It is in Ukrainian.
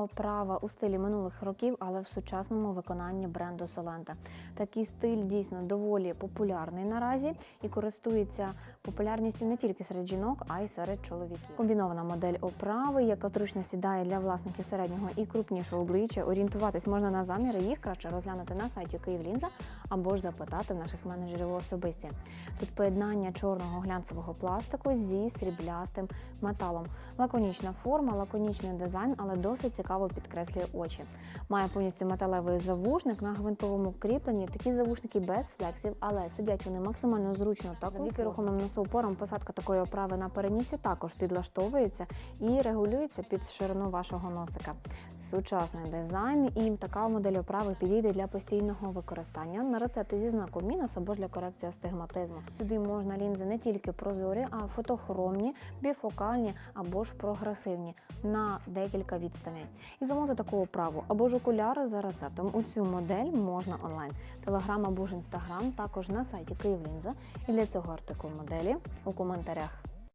Оправа у стилі минулих років, але в сучасному виконанні бренду Solenta. Такий стиль дійсно доволі популярний наразі і користується популярністю не тільки серед жінок, а й серед чоловіків. Комбінована модель оправи, яка зручно сідає для власників середнього і крупнішого обличчя. Орієнтуватись можна на заміри, їх краще розглянути на сайті Київлінза або ж запитати наших менеджерів особисті. Тут поєднання чорного глянцевого пластику зі сріблястим металом. Лаконічна форма, лаконічний дизайн, але досить цікаво підкреслює очі. Має повністю металевий завушник на гвинтовому кріпленні. Такі завушники без флексів, але сидять вони максимально зручно та завдяки рухомим носоупорам. Посадка такої оправи на перенісі також підлаштовується і регулюється під ширину вашого носика. Сучасний дизайн і така модель оправи підійде для постійного використання на рецепти зі знаком мінус або ж для корекції астигматизму. Сюди можна лінзи не тільки прозорі, а фотохромні, біфокальні або ж прогресивні на декілька відстаней. І замовити таку оправу або ж окуляри за рецептом. У цю модель можна онлайн. Телеграм або ж інстаграм, також на сайті Київлінза. І для цього артикул моделі у коментарях.